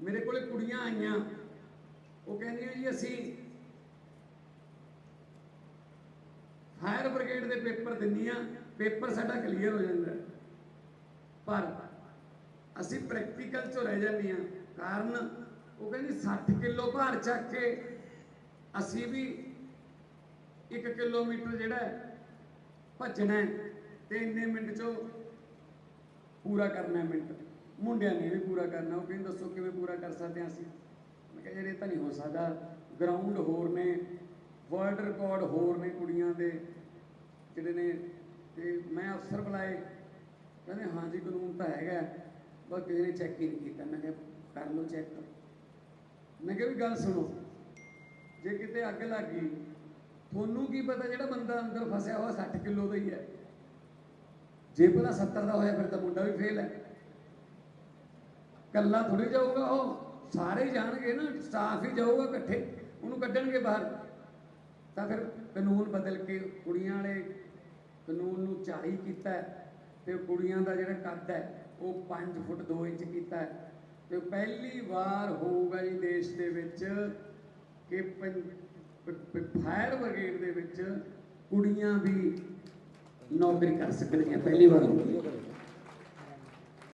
ਮੇਰੇ ਕੋਲੇ ਕੁੜੀਆਂ ਆਈਆਂ। ਉਹ ਕਹਿੰਦੀਆਂ ਜੀ, ਅਸੀਂ ਫਾਇਰ ਬ੍ਰਿਗੇਡ ਦੇ ਪੇਪਰ ਦਿੰਨੀਆਂ ਪੇਪਰ ਸਾਡਾ ਕਲੀਅਰ ਹੋ ਜਾਂਦਾ। ਪਰ ਅਸੀਂ ਪ੍ਰੈਕਟੀਕਲ ਚੋਂ ਰਹਿ ਜਾਂਦੇ ਜਾਂਦੀਆਂ ਕਾਰਨ ਉਹ ਕਹਿੰਦੀ 60 ਕਿਲੋ ਭਾਰ ਚੱਕ ਕੇ ਅਸੀਂ ਵੀ 1 ਕਿਲੋਮੀਟਰ ਜਿਹੜਾ ਭੱਜਣਾ ਹੈ ਤੇ ਇੰਨੇ ਮਿੰਟ ਚੋਂ ਪੂਰਾ ਕਰਨਾ ਮਿੰਟ। ਮੁੰਡਿਆਂ ਨੇ ਵੀ ਪੂਰਾ ਕਰਨਾ, ਉਹ ਕਹਿੰਦੇ ਦੱਸੋ ਕਿਵੇਂ ਪੂਰਾ ਕਰ ਸਕਦੇ ਹਾਂ ਅਸੀਂ? ਮੈਂ ਕਿਹਾ ਯਾਰ ਇਹ ਤਾਂ ਨਹੀਂ ਹੋ ਸਕਦਾ। ਗਰਾਊਂਡ ਹੋਰ ਨੇ ਵਰਲਡ ਰਿਕਾਰਡ ਹੋਰ ਨੇ ਕੁੜੀਆਂ ਦੇ, ਜਿਹੜੇ ਨੇ, ਤੇ ਮੈਂ ਅਫਸਰ ਬੁਲਾਏ। ਕਹਿੰਦੇ, ਹਾਂ ਜੀ, ਕਾਨੂੰਨ ਤਾਂ ਹੈਗਾ ਬਸ ਕਿਸੇ ਨੇ ਚੈੱਕ ਹੀ ਨਹੀਂ ਕੀਤਾ। ਮੈਂ ਕਿਹਾ, ਕਰ ਲਓ ਚੈੱਕ ਮੈਂ ਕਿਹਾ, ਵੀ ਗੱਲ ਸੁਣੋ, ਜੇ ਕਿਤੇ ਅੱਗ ਲੱਗ ਗਈ, ਤੁਹਾਨੂੰ ਕੀ ਪਤਾ ਜਿਹੜਾ ਬੰਦਾ ਅੰਦਰ ਫਸਿਆ ਹੋਇਆ 60 ਕਿਲੋ ਦਾ ਹੀ ਹੈ? ਜੇ ਪਤਾ 70 ਦਾ ਹੋਇਆ, ਫਿਰ ਤਾਂ ਮੁੰਡਾ ਵੀ ਫੇਲ ਹੈ। ਕੱਲਾ ਥੋੜੀ ਜਾਊਗਾ, ਉਹ ਸਾਰੇ ਹੀ ਜਾਣਗੇ ਨਾ ਸਟਾਫ ਹੀ ਜਾਊਗਾ ਇਕੱਠੇ, ਉਹਨੂੰ ਕੱਢਣਗੇ ਬਾਹਰ। ਤਾਂ ਫਿਰ ਕਾਨੂੰਨ ਬਦਲ ਕੇ ਕੁੜੀਆਂ ਵਾਲੇ ਕਾਨੂੰਨ ਨੂੰ 40 ਕੀਤਾ ਹੈ ਤੇ ਕੁੜੀਆਂ ਦਾ ਜਿਹੜਾ ਕੱਦ ਹੈ, ਉਹ 5 ਫੁੱਟ 2 ਇੰਚ ਕੀਤਾ ਹੈ। ਤੇ ਪਹਿਲੀ ਵਾਰ ਹੋਊਗਾ ਜੀ ਦੇਸ਼ ਦੇ ਵਿੱਚ ਕਿ ਫਾਇਰ ਬ੍ਰਿਗੇਡ ਦੇ ਵਿੱਚ ਕੁੜੀਆਂ ਵੀ ਨੌਕਰੀ ਕਰ ਸਕਣਗੀਆਂ, ਪਹਿਲੀ ਵਾਰ ਹੋਊਗੀ।